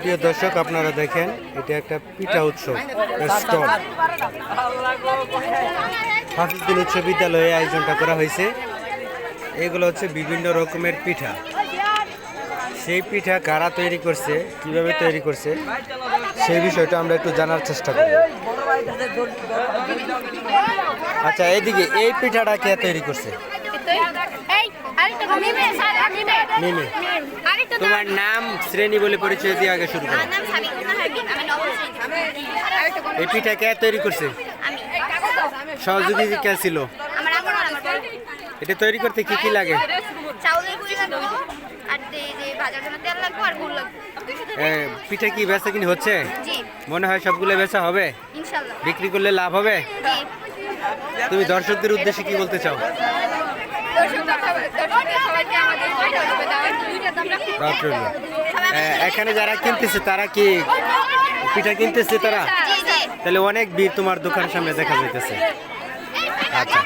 প্রিয় দর্শক আপনারা দেখেন এটা একটা পিঠা উৎসব স্টল। হাফিজুল উচ্চ বিদ্যালয়ে আয়োজনটা করা হয়েছে। এগুলো হচ্ছে বিভিন্ন রকমের পিঠা। সেই পিঠা কারা তৈরি করছে কীভাবে তৈরি করছে সেই বিষয়টা আমরা একটু জানার চেষ্টা করি আচ্ছা এইদিকে এই পিঠাটা কে তৈরি করছে? মিমে স্যার মিমে মিমি আরেকটা তোমার নাম শ্রেণি বলে পরিচয় দিয়ে আগে শুরু করো। এই পিঠা কে তৈরি করছে? সহযোগী কে ছিল। এটা তৈরি করতে কি কি লাগে? চাউলের গুঁড়ি লাগবে আর এই যে ভাজার জন্য তেল লাগবে আর গুড় লাগবে। এ, পিঠা কি বেচা কিনি হচ্ছে? মনে হয় সবগুলো বেচা হবে। বিক্রি করলে লাভ হবে? তুমি দর্শকদের উদ্দেশ্যে কি বলতে চাও? এখানে যারা কিনতেছে, তারা কি পিঠা কিনতেছে তারা? তাহলে অনেক ভিড় তোমার দোকানের সামনে দেখা যাইতেছে। আচ্ছা।